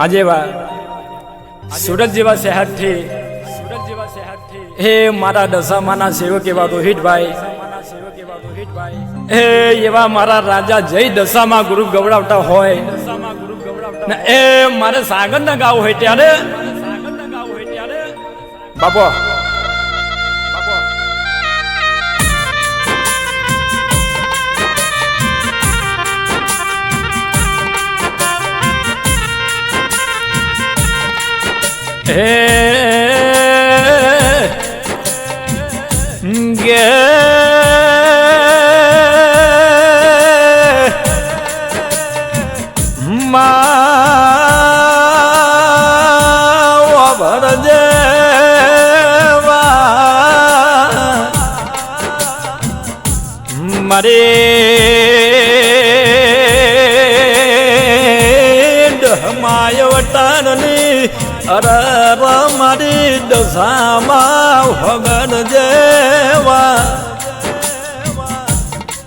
આજે સુરત જેવા શહેરથી સુરત જેવા શહેરથી હે મારા દશામાના સેવક એવા રોહિતભાઈ હે એવા મારા રાજા જય દશામાં ગુરુ ગવડાવતા હોય. એ મારે સાગર ના ગાવું હોય ત્યારે. બાપો હે ગે મરે મારી દશામાં ભગન જેવા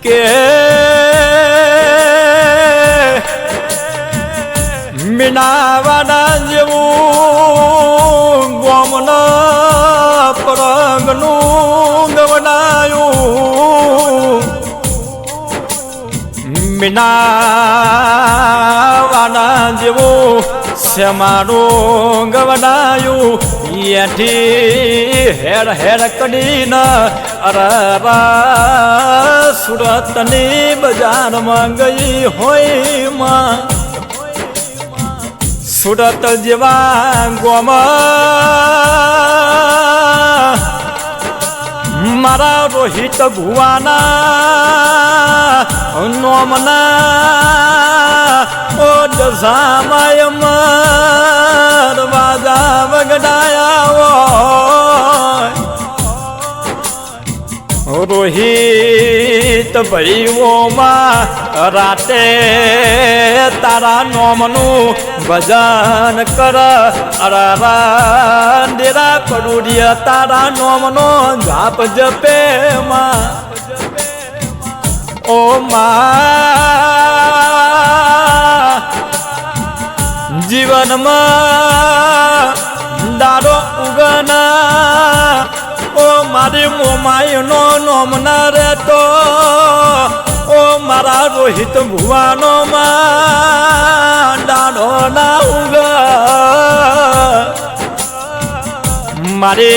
કે મીનાવાના જેવું ગોમના પરગનું ગવડાયું મીનાવાના જેવું શ્યામાનું ગવડાયું એથી હેર હેર કડીને અરરા સુરતની બજારમાં ગઈ હોયમાં. સુરત જેવા ગોમાં મારા રોહિત ભુવાના નોમના ઓ દશામાય માર વાજા વગડાયા રોહિત ભરીઓમાં રાતે તારા નોમનું ભજન કર. અરા ડેરા કડુડિયા તારા નોમનો જાપ જપે માં. ઓ માં જીવનમાં દાડો ઉગના. ઓ મારી મોમાઈનો નોમના રહેતો. ઓ મારા રોહિત ભુવાનો માં દાડો ના ઉગ. મારે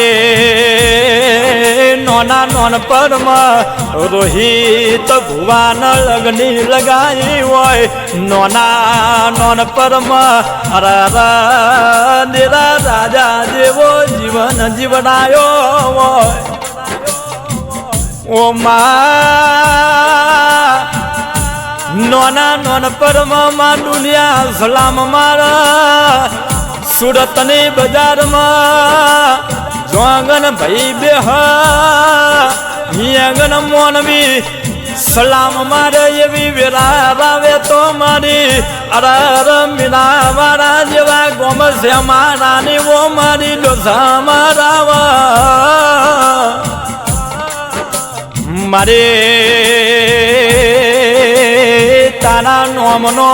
નોના નોન પરમાં રોહિત ભુવાન લગની લગાઈ હોય. નોના, નોન પરમાં દેરા રાજા જેવો જીવન જીવડાયો હોય. ઓ મા, નોના, નોન પરમાં દુનિયા સલામ મારા. સુરતની બજારમાં જોંગન ભાઈ બેહ. યંગન મોનવી સલામ મારે એવી વેરા આવે તો મારી. અરર મીના મારા જેવા ગોમ છે મારા ની ઓ મારી ડોસા મારા મારે તારા નોમનો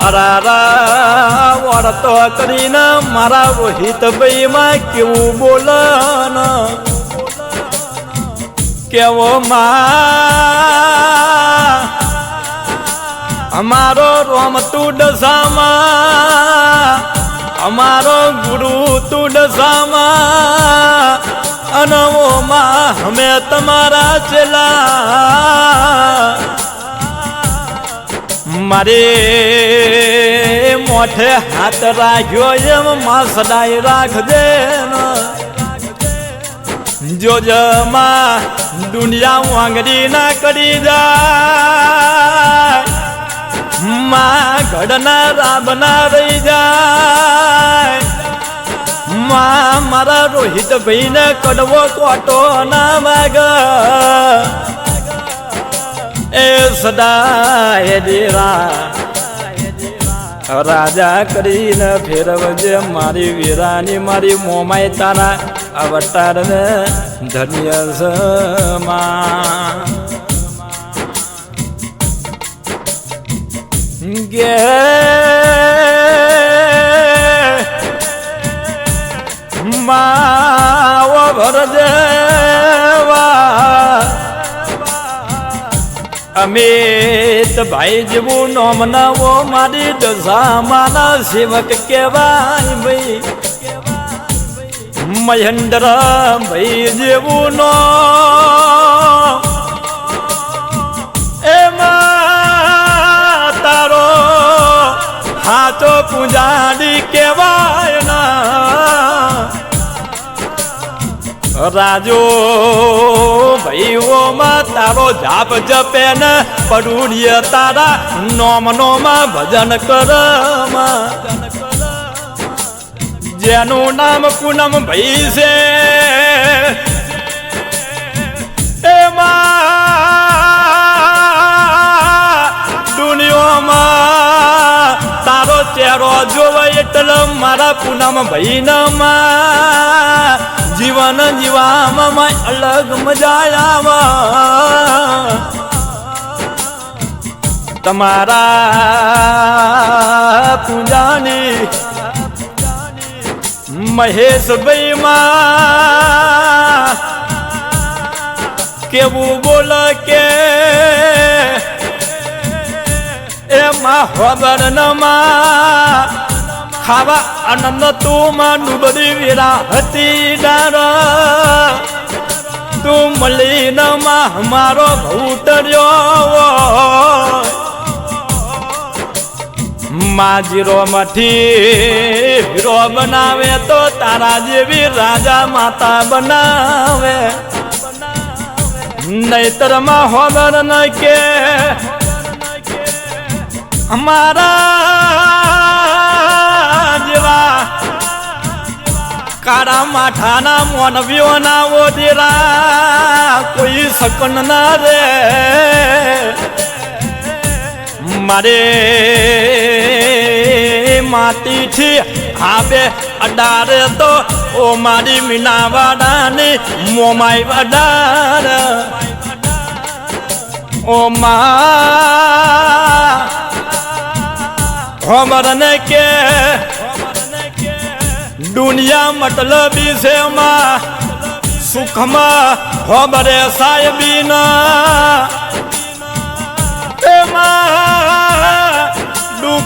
અરારા વળતો કરીને મારા રોહિત ભાઈમાં કેવું બોલન? કેવો અમારો રોમ તું અમારો ગુરુ તું ડસામાં અનવો માં અમે તમારા ચેલા. મારે મોઠે હાથ રાખ્યો એમ, માં સદાય રાખજે જોજમાં દુનિયા વાંગડી ના કરી જાય, માં ઘડના રાબના રહી જાય. માં મારા રોહિત ભાઈને કડવો કોટો ના માગ. એ સદાય દેરા, રાજા કરીને ફેરવજે મારી વીરાની મારી મોમાય તારા. અવતારને ધન્ય સમા ગે માઓ ભરદેવા અમિત ભાઈ જેવું નોમ નવો મારી દશામાના સેવક કહેવાય ભાઈ. મહેન્દ્ર ભાઈ જેવું નો એમાં તારો હાથો પૂજાડી કેવાય ના. રાજો ભાઈ ઓમાં તારો જાપ જપે ને પડુડીએ તારા નોમ નોમાં ભજન કરમાં જેનું નામ પૂનમ ભાઈ છે એમાં દુનિયામાં તારો ચહેરો જોવે એટલે મારા પૂનમ ભાઈ જીવન જીવામાં અલગ મજા આવે. તમારા પૂજાની મહેશભાઈ માં કેવું બોલ કે એમાં ખબર નમા ખાવા આનંદ તું માનું બધી વેરા હતી ડાર તું મળી નમા મારો ભૂતર્યો માજીરો મઠી, હીરો બનાવે તો તારા જેવી રાજા માતા બનાવે. નહીતરમાં હોગર ન કે અમારા જેવા કાળા માઠાના મોનવીઓના ઓદેરા કોઈ શકન ના રે. મારે માટીથી આવે અડારે તો ઓ મારી મીનાવાડાની મોમાઈ અડાર. ઓ મા, હોમરને કે દુનિયા મતલબી છે માં. સુખમાં હોબરે સાહેબીના. એમાં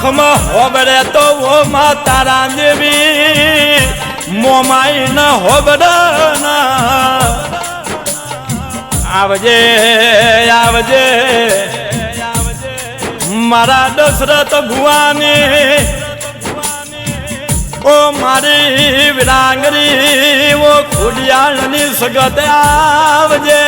દુઃખમાં હોબરે તો ઓ માં તારા દેવી મોમાઈ ન હોબડના આવજે આવજે. મારા દશરથ ભુવાની. ઓ મારી વિરાંગરી, ઓ ખુડિયાળની સગત આવજે.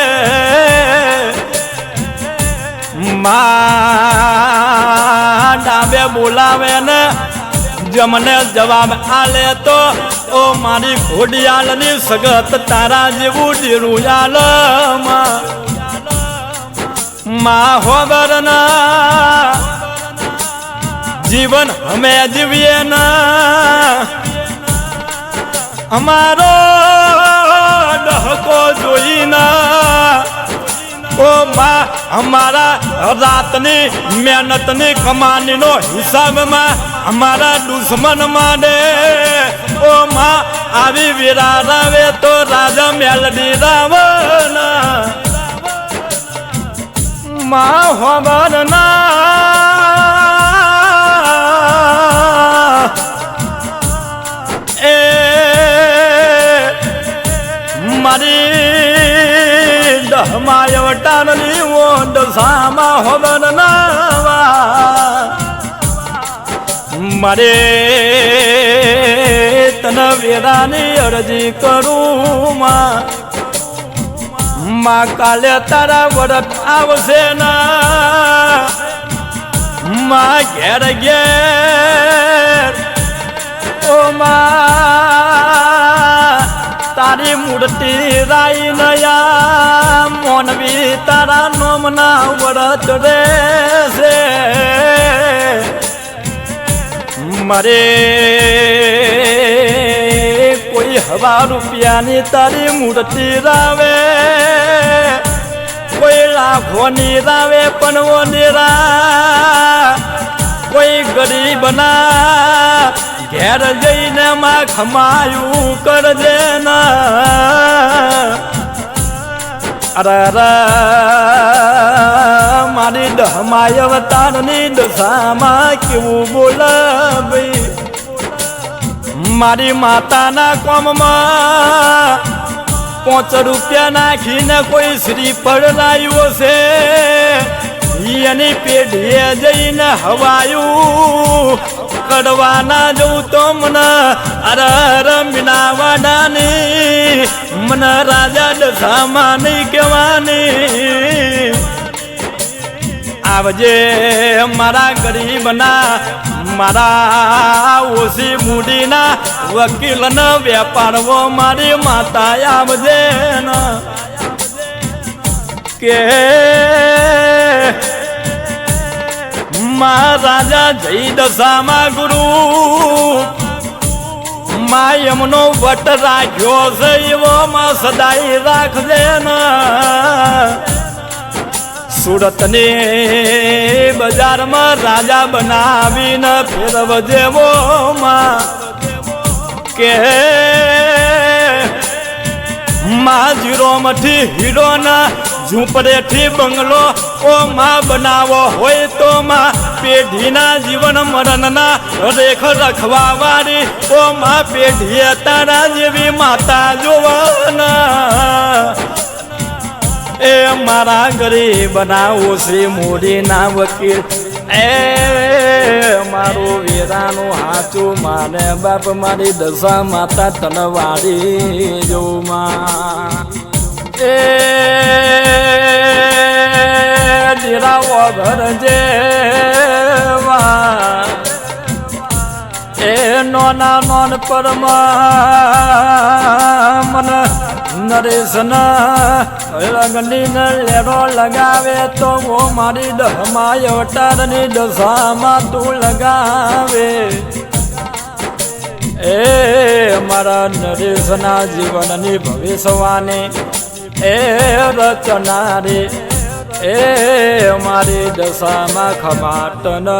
મા ડાબે બોલાવે ને જમને જવાબ આલે તો, ઓ મારી ખોડિયાલની સગત તારા જેવું જીરું આલમાં માં. હોબર ના જીવન અમે જીવીએ ના. અમારો ડહકો જોઈના ઓ માં અમારા રાતની મહેનતની કમાનીનો હિસાબમાં અમારા દુશ્મન માને. ઓ માં, આવી વીરા રાવે તો રાજા મેલડી રાવણ. માં હોબર ના. એ મારી દહમાય વટાનની હોદન નાવા મારે તન વેરાની અરજી કરું માં માં કાલે તારા વરત આવશે ના માં ઘેર ઘેર ઓ માં તારી મૂર્તિ રાઈ નયા. મોનવી તારા નોમના વરત રહેશે મરે કોઈ હવા રૂપિયાની તારી મૂર્તિ રાવે. કોઈ લાખોની રાવે પણ રા કોઈ ગરીબના ઘેર જઈને માં ખમાયું કરજે ના. અરે મારી દહમાય અવતારની દશામાં કેવું બોલાવી મારી માતાના કોમમાં પાંચ રૂપિયા નાખીને કોઈ શ્રીફળ લાવ્યો છે. એની પેઢીએ જઈને હવાયું કડવાના જવું તો મને અરે રમીના વાડાની, મને રાજા દશામાં નહીં કહેવાની. આવજે મારા ગરીબના, મારા ઓછી મૂડીના વકીલનો વેપારવો મારી માતા આવજે ન. કે મા રાજા જઈ દશામાં ગુરુ. મા એમનો વટ રાખ્યો છે એવો માં સદાય રાખજે ના. સુરતની બજારમાં રાજા બનાવીને ફેરવજેવો માં કે માં જીરોમાંથી હીરોના ઝૂંપડેથી બંગલો ઓ માં બનાવો હોય તો માં પેઢીના જીવન મરણના રેખ રખવા વાળી ઓ મા પેઢીએ તારા જેવી માતા જોવાના. એ મારા ગરીબ બનાવો શ્રી મોદીના વકીલ. એ મારું વીરાનું હાચું માને બાપ મારી દશા માતા તનવાડી જોમાં. એ જીરાવો ઘર જેવા. એ નોના નોન પરમા મન નરેશના લગનીને લેરો લગાવે તો હું મારી દહમાય અટારની દશામાં તું લગાવે. એ મારા નરેશના જીવનની ભવિષ્યવાણી. એ રચનારી એ મારી દશામાં ખમાટનમાં.